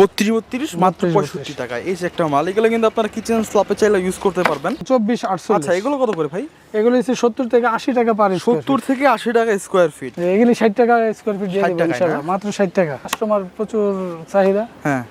বত্রিশ বত্রিশ মাত্র পঁয়ষট্টি টাকায় এই যে একটা মাল এগুলো কিন্তু আপনারা কিচেন স্ল্যাপে চাইলে ইউজ করতে পারবেন। চব্বিশ আচ্ছা আটচল্লিশ এগুলো কত করে ভাই? এগুলো হচ্ছে সত্তর থেকে আশি টাকা পার সত্তর থেকে আশি টাকা স্কোয়ার ফিট এগুলি ষাট টাকা স্কোয়ার ফিট দিয়ে দেবো? মাত্র ষাট টাকা। কাস্টমার প্রচুর চাহিদা। হ্যাঁ।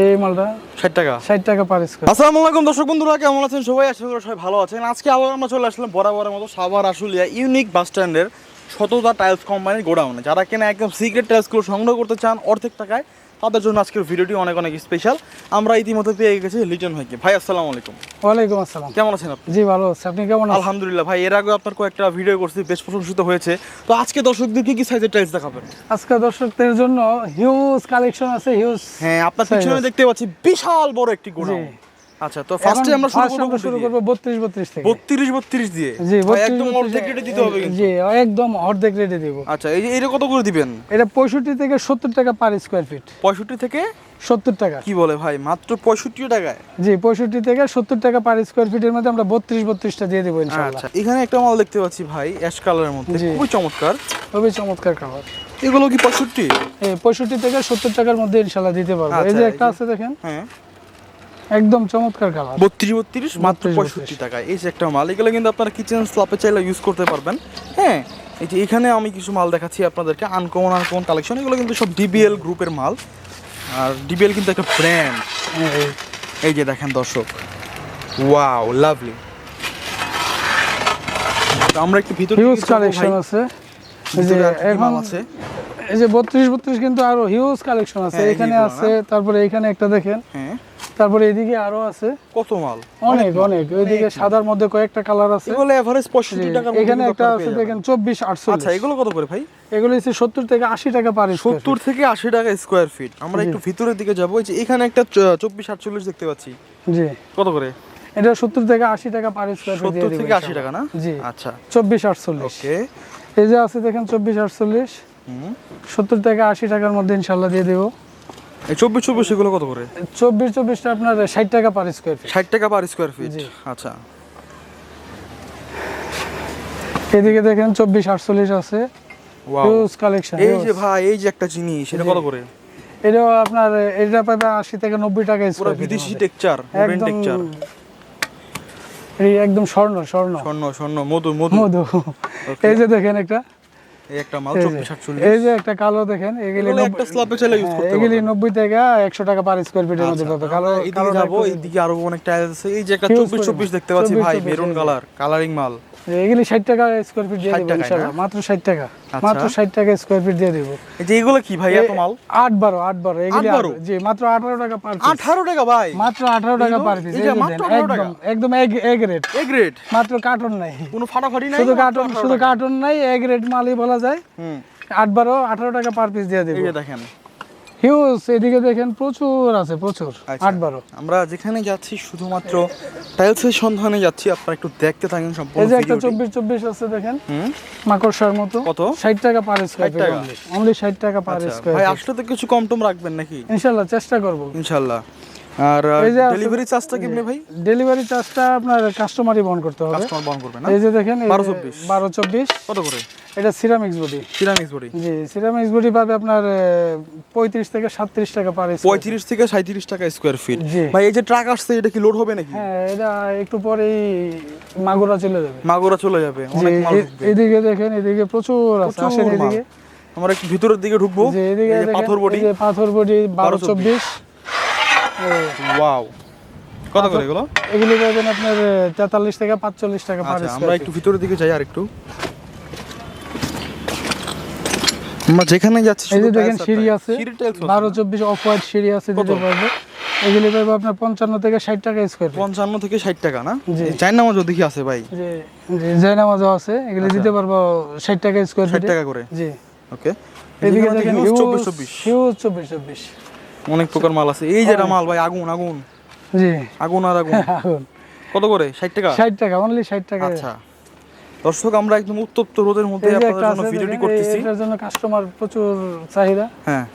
এই মালটা ষাট টাকা। ষাট টাকা পার স্কোয়ার আসসালামু আলাইকুম দর্শক বন্ধুরা কেমন আছেন সবাই? আশা করি সবাই ভালো আছেন। আজকে আবার আমরা চলে আসলাম বরাবরের মতো সাভার আশুলিয়া ইউনিক বাস স্ট্যান্ডের শতদা টাইলস কোম্পানির গোডাউনে যারা কিনা একদম সিক্রেট টাইলসগুলো সংগ্রহ করতে চান অর্ধেক টাকায় তাদের জন্য আজকের ভিডিওটি অনেক অনেক স্পেশাল আমরা ইতিমধ্যে পেয়ে গেছি লিটন ভাইকে। ভাই আসসালামু আলাইকুম। ওয়ালাইকুম আসসালাম। কেমন আছেন আপনি? জি ভালো আছেন আপনি কেমন আছেন? আলহামদুলিল্লাহ ভাই এর আগে আপনার কয়েকটা ভিডিও করছি বেশ প্রশংসিত হয়েছে। তো আজকে দর্শকদের কি কি সাইজের টাইলস দেখাবেন? আজকে দর্শকদের জন্য হিউজ কালেকশন আছে হিউজ হ্যাঁ আপনার পিছনে দেখতে পাচ্ছি বিশাল বড় একটি গোডাউন। আচ্ছা তো ফার্স্টে আমরা শুরু করব শুরু করব বত্রিশ বত্রিশ থেকে। বত্রিশ বত্রিশ দিয়ে? জি একদম অর্ধেক রেটে দিতে হবে কিন্তু। জি একদম অর্ধেক রেটে দিব। আচ্ছা এই এটা কত করে দিবেন? এটা পঁয়ষট্টি থেকে সত্তর টাকা পার স্কোয়ার ফিট পঁয়ষট্টি থেকে? সত্তর টাকা। কি বলে ভাই? মাত্র পঁয়ষট্টি টাকায়? জি পঁয়ষট্টি থেকে সত্তর টাকা পার স্কোয়ার ফিটের মধ্যে আমরা বত্রিশ বত্রিশটা দিয়ে দেবো ইনশাল্লাহ আচ্ছা এখানে একটা মাল দেখতে পাচ্ছি ভাই অ্যাশ কালারের মধ্যে। খুবই চমৎকার। খুবই চমৎকার খাবার এগুলো কি পঁয়ষট্টি? এই পঁয়ষট্টি থেকে সত্তর টাকার মধ্যে ইনশাল্লাহ দিতে পারব। এই আচ্ছা, যে একটা আছে দেখেন। হ্যাঁ। একদম চমৎকার কালার বত্রিশ বত্রিশ মাত্র 32, পঁয়ষট্টি টাকায়। এই যে একটা মাল এগুলো কিন্তু আপনারা কিচেন স্ল্যাপে চাইলে ইউজ করতে পারবেন। হ্যাঁ এই যে এখানে আমি কিছু মাল দেখাচ্ছি আপনাদেরকে। আনকমন আনকমন কালেকশন এগুলো কিন্তু সব ডিবিএল গ্রুপের মাল। আর ডিবিএল কিন্তু একটা ব্র্যান্ড এই। যে দেখেন দর্শক। ওয়াও লাভলি আমরা একটু ভিতরে হিউজ কালেকশন আছে। এই যে এখন আছে? এই যে বত্রিশ বত্রিশ কিন্তু আরও হিউজ কালেকশন আছে। হ্যাঁ, এখানে আছে তারপরে এখানে একটা দেখেন। হ্যাঁ। তারপরে এদিকে আরও আছে। কত মাল? অনেক অনেক ওইদিকে সাদার মধ্যে কয়েকটা কালার আছে। এগুলো এভারেজ পঁয়ষট্টি টাকার মধ্যে এখানে একটা আছে দেখেন যাবেন। চব্বিশ আচ্ছা আটচল্লিশ এগুলো কত করে ভাই? এগুলো হচ্ছে সত্তর থেকে আশি টাকা পার সত্তর থেকে আশি টাকা স্কোয়ার ফিট আমরা একটু ভিতরের দিকে যাব। এই যে এখানে একটা চব্বিশ আটচল্লিশ দেখতে পাচ্ছি। জি। কত করে? এটা সত্তর থেকে আশি টাকা পার স্কোয়ার ফিট সত্তর থেকে আশি টাকা না? জি। আচ্ছা। চব্বিশ আটচল্লিশ। ওকে। এই যে আছে দেখেন চব্বিশ আটচল্লিশ। সত্তর থেকে আশি টাকার মধ্যে ইনশাল্লাহ দিয়ে দেবো। চব্বিশ চব্বিশ এগুলো কত করে? চব্বিশ চব্বিশটা আপনার ষাট টাকা পার স্কোয়ার ফিট ষাট টাকা পার স্কোয়ার ফিট আচ্ছা। এদিকে দেখেন চব্বিশ আটচল্লিশ আছে। ওয়াও হিউজ কালেকশন এই যে ভাই এই যে একটা জিনিস এটা কত করে? এটাও আপনার এটা পাবে আশি থেকে নব্বই টাকা পুরো বিদেশি টেকচার মডার্ন টেকচার একদম স্বর্ণ স্বর্ণ। স্বর্ণ স্বর্ণ মধু মধু। মধু। এই যে দেখেন একটা। এই একটা মাল এই যে, এই একটা কালো দেখেন এগুলি নব্বই- একটা স্ল্যাবে চাইলে ইউজ করতে এগুলি পারবেন। নব্বই টাকা একশো টাকা পার স্কোয়ার ফিটের মধ্যে পাবে কালো এদিকে যাব এইদিকে আরও অনেক টাইলস আছে। এই যে একটা Huge চব্বিশ পরিমাণ। চব্বিশ দেখতে পাচ্ছি ভাই মেরুন কালার কালারিং মাল। এগুলি ষাট টাকা স্কোয়ার ফিট দিয়ে 60 দেবো না? মাত্র ষাট টাকা। আচ্ছা। মাত্র ষাট টাকা স্কোয়ার ফিট দিয়ে দেবো। এই যে এগুলো কি ভাই এত মাল? আট বারো আট বারো। এগুলি জি মাত্র আঠারো টাকা পার piece। আঠারো টাকা ভাই? মাত্র আঠারো টাকা পার পিস এই মাত্র 18 টাকা? একদম এক এক রেট এ গ্রেড মাত্র কার্টন নাই। কোনো ফাটাফাটি নাই শুধু কার্টন শুধু। কার্টন নাই এক রেট মালই বলা যায়। হুম। আট বারো আঠারো টাকা পার পিস দিয়ে এই দেবো। দেখেন। হিউজ এদিকে দেখেন প্রচুর আছে প্রচুর। আচ্ছা। আট বারো। আমরা যেখানে যাচ্ছি শুধুমাত্র টাইলসের সন্ধানে যাচ্ছি আপনারা একটু দেখতে থাকেন এই যে একটা চব্বিশ চব্বিশ আছে দেখেন। মাকড়সার মতো। কত? ষাট টাকা পার স্কোয়ার টাকা? অনলি ষাট টাকা পার আচ্ছা স্কোয়ার ভাই আসলে তো কিছু কম টম রাখবেন নাকি? ইনশাল্লাহ চেষ্টা করব। ইনশাল্লাহ। আর ডেলিভারি চার্জটা কেমনে ভাই? ডেলিভারি চার্জটা আপনার কাস্টমারই বহন করতে হবে। কাস্টমার বহন করবে না? এই যে দেখেন এই যে 12 24 বারো চব্বিশ। কত করে? এটা সিরামিক্স বডি সিরামিক্স বডি জি সিরামিক্স বডি পাবে আপনার পঁয়ত্রিশ থেকে সাতত্রিশ টাকা পার square পঁয়ত্রিশ থেকে সাঁত্রিশ টাকা স্কোয়ার ফিট ভাই এই যে ট্রাক আসছে এটা কি লোড হবে নাকি? হ্যাঁ এটা একটু পরেই মাগুরা চলে যাবে। মাগুরা চলে যাবে অনেক মাল এদিকে দেখেন এদিকে প্রচুর আছে আসেন এদিকে। আমরা একটু ভিতরের দিকে ঢুকবো। পাথর বডি। পাথর বডি বারো চব্বিশ। ওয়াও কত করে এগুলো? এগুলি পাবেন আপনার তেতাল্লিশ থেকে পাঁচচল্লিশ টাকা পার আচ্ছা আমরা একটু ভিতরের দিকে যাই আর একটু আমরা যেখানে যাচ্ছি এই যে দেখেন সিঁড়ি আছে। বারো চব্বিশ অফ হোয়াইট সিঁড়ি আছে দিতে পারবে এগুলি পাবে আপনার পঞ্চান্ন থেকে ষাট টাকা স্কোয়ার পঞ্চান্ন থেকে ষাট টাকা না? জি। চার নামাজও দেখি আছে ভাই। যে যে জায়নামাজও আছে। এগুলি দিতে পারব ষাট টাকা স্কোয়ার আচ্ছা। ষাট টাকা করে? জি। ওকে এদিকে দেখেন চব্বিশ চব্বিশ। চব্বিশ চব্বিশ। অনেক প্রকার মাল আছে। এই যেটা মাল ভাই আগুন আগুন। জি। আগুন আর আগুন। কত করে? ষাট টাকা? ষাট টাকা অনলি ষাট টাকা আচ্ছা। দর্শক আমরা একদম উত্তপ্ত রোদের মধ্যে আপনাদের জন্য ভিডিওটি করতেছি। এটার জন্য কাস্টমার প্রচুর চাহিদা। হ্যাঁ।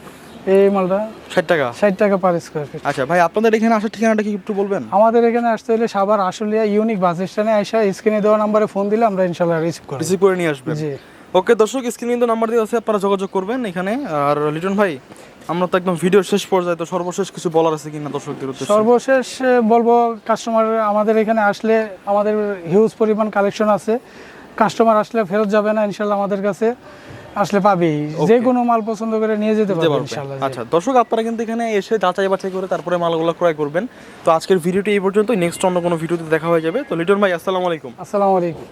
এই মালটা ষাট টাকা? ষাট টাকা পার স্কোয়ার ফিট আচ্ছা ভাই আপনাদের এখানে আসার ঠিকানাটা কি একটু বলবেন? আমাদের এখানে আসতে হলে সাবার আশুলিয়া ইউনিক বাস স্ট্যান্ডে আইসা স্ক্রিনে দেওয়া নাম্বারে ফোন দিলে আমরা ইনশাল্লাহ রিসিভ করব রিসিভ করে নিয়ে আসবেন। জি। ওকে দর্শক স্ক্রিনে কিন্তু নাম্বার দিয়ে আছে আপনারা যোগাযোগ করবেন এখানে। আর লিটন ভাই আমরা তো একদম ভিডিও শেষ পর্যায়ে তো সর্বশেষ কিছু বলার আছে কিনা দর্শকদের উদ্দেশ্যে? সর্বশেষ বলব কাস্টমার আমাদের এখানে আসলে আমাদের হিউজ পরিমাণ কালেকশন আছে। কাস্টমার আসলে ফেরত যাবে না ইনশাল্লাহ আমাদের কাছে আসলে পাবেই। যে কোনো মাল পছন্দ করে নিয়ে যেতে পারবে জি। আচ্ছা দর্শক আপনারা কিন্তু এখানে এসে যাচাই বাছাই করে তারপরে মালগুলো ক্রয় করবেন। তো আজকের ভিডিওটি এই পর্যন্ত নেক্সট অন্য কোনো ভিডিওতে দেখা হয়ে যাবে। তো লিটন ভাই আসসালামু আলাইকুম। আসসালামু আলাইকুম।